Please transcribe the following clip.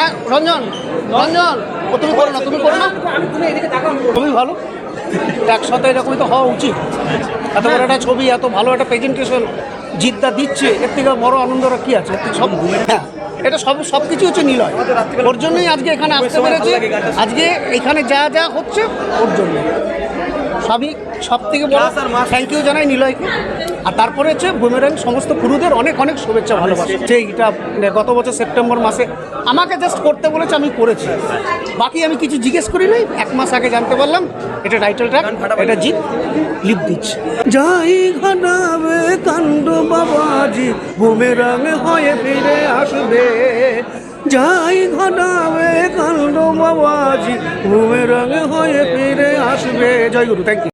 সা- রঞ্জন রঞ্জন। ও তুমি করো না, তুমি করো না। খুবই ভালো। একসাথে এরকমই তো হওয়া উচিত। এত বড় একটা ছবি, এত ভালো একটা প্রেজেন্টেশন জিদ্দা দিচ্ছে, এর থেকে বড় আনন্দটা কি আছে? সব হ্যাঁ এটা সব সব কিছু হচ্ছে নিলয়। ওর জন্যই আজকে এখানে আসতে পেরেছি। আজকে এখানে যা যা হচ্ছে, ওর জন্য সবই সব থেকে বড় থ্যাংক ইউ জানাই নিলয়কে। আর তারপরে হচ্ছে বুমেরাং সমস্ত গুরুদের অনেক অনেক শুভেচ্ছা ভালোবাসা। এটা মানে গত বছর সেপ্টেম্বর মাসে আমাকে জাস্ট করতে বলেছে আমি করেছি। বাকি আমি কিছু জিজ্ঞেস করি নাই এক মাস আগে জানতে পারলাম এটা টাইটেল ট্র্যাক এটা জিত লিপ দিচ্ছে। যাই ঘটাবে কাণ্ড বাবাজি বুমেরাং হয়ে ফিরে আসবে। যাই ঘটাবে কাণ্ড বাবাজি বুমেরাং হয়ে আসবে জয় গুরু থ্যাংক ইউ